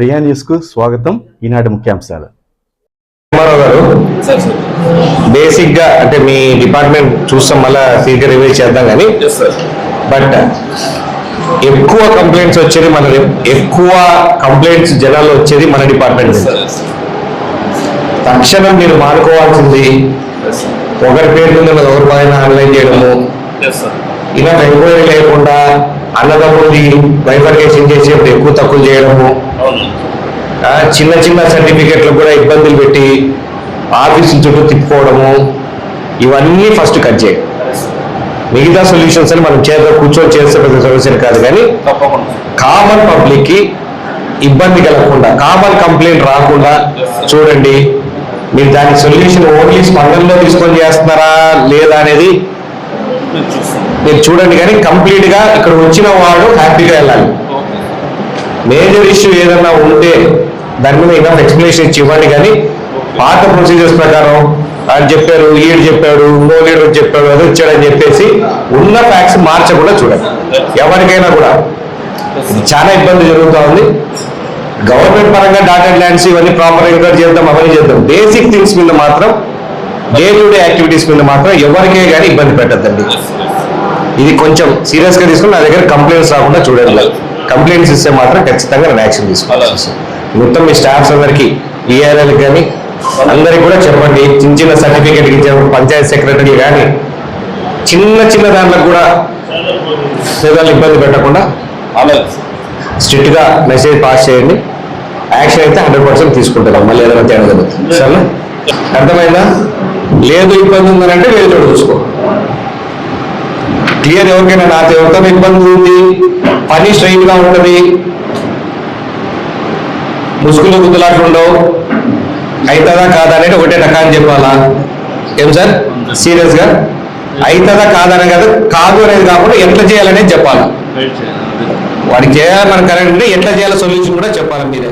ప్రియా న్యూస్కు స్వాగతం. ఈనాటి ముఖ్యాంశాలు. రామారావు గారు సార్ సార్. బేసిక్గా అంటే మీ డిపార్ట్మెంట్ చూస్తాం మళ్ళా సీట్ రివ్యూ చేద్దాం కానీ. బట్ ఎక్కువ కంప్లైంట్స్ వచ్చేది మన ఎక్కువ కంప్లైంట్స్ జనాల్లో వచ్చేది మన డిపార్ట్మెంట్ తక్షణం మీరు మానుకోవాల్సింది ఒకరి పేరు మీద ఎవరి పైన ఆన్లైన్ చేయడము. ఇలా ఎంక్వైరీ లేకుండా అన్నదమ్ముడి బైఫర్కేషన్ చేసేప్పుడు ఎక్కువ తక్కువ చేయడము. చిన్న చిన్న సర్టిఫికెట్లు కూడా ఇబ్బందులు పెట్టి ఆఫీసుల చుట్టూ తిప్పుకోవడము. ఇవన్నీ ఫస్ట్ కట్ చేయండి మిగతా సొల్యూషన్స్ అని మనం చేతిలో కూర్చొని చేస్తే పెద్ద సొల్యూషన్ కాదు కానీ కామన్ పబ్లిక్కి ఇబ్బంది కలగకుండా కామన్ కంప్లైంట్ రాకుండా చూడండి. మీరు దాని సొల్యూషన్ ఓన్లీ స్పందనలో తీసుకొని చేస్తున్నారా లేదా అనేది మీరు చూడండి కానీ కంప్లీట్గా ఇక్కడ వచ్చిన వాడు హ్యాపీగా వెళ్ళాలి. మేజర్ ఇష్యూ ఏదన్నా ఉంటే దాని మీద ఇంకా ఎక్స్ప్లెనేషన్ ఇచ్చి ఇవ్వండి కానీ పాత ప్రొసీజర్స్ ప్రకారం ఆయన చెప్పారు ఈడు చెప్పాడు ఇంకో లీడర్ చెప్పాడు అది వచ్చాడని చెప్పేసి ఉన్న ఫ్యాక్ట్స్ మార్చకుండా చూడండి. ఎవరికైనా కూడా. చాలా ఇబ్బంది జరుగుతూ ఉంది. గవర్నమెంట్ పరంగా డాటెడ్ ల్యాండ్స్ ఇవన్నీ ప్రాపర్ ఎంకరేజ్ చేద్దాం అవన్నీ చేద్దాం. బేసిక్ థింగ్స్ మీద మాత్రం డే టు డే యాక్టివిటీస్ మీద మాత్రం ఎవరికే కానీ ఇబ్బంది పెట్టద్దండి. ఇది కొంచెం సీరియస్గా తీసుకుని నా దగ్గర కంప్లైంట్స్ రాకుండా చూడండి. కంప్లైంట్స్ ఇస్తే మాత్రం ఖచ్చితంగా నేను యాక్షన్ తీసుకోవాలి మొత్తం మీ స్టాఫ్స్ అందరికి ఈఆర్ఎల్ కానీ అందరికి కూడా చెప్పండి. చిన్న చిన్న సర్టిఫికేట్ ఇచ్చారు పంచాయత్ సెక్రటరీ కానీ చిన్న చిన్న దాంట్లో కూడా పేదలు ఇబ్బంది పెట్టకుండా అలాగే సార్ స్ట్రిక్ట్గా మెసేజ్ పాస్ చేయండి. యాక్షన్ అయితే హండ్రెడ్ పర్సెంట్ తీసుకుంటారు మళ్ళీ ఏదైనా తేడా జరుగుతుంది. సరేనా? అర్థమైందా? లేదు ఇబ్బంది ఉందనంటే వేరే చోట చూసుకో. క్లియర్ ఎవరికైనా నాతో ఎవరితో ఇబ్బంది ఉంది పని స్ట్రైట్గా ఉంటది ముసుగులు గుద్దులాట్లు ఉండవు అవుతుందా కాదా అనేది ఒకటే రకాన్ని చెప్పాలా? ఏం సార్? సీరియస్గా అవుతుందా కాదా అనేది కాదు కాదు అనేది కాకుండా ఎట్లా చేయాలనేది చెప్పాలి? వాడికి చేయాలి మన కరెక్ట్ ఎట్లా చేయాలో సొల్యూషన్ కూడా చెప్పాలి మీరే?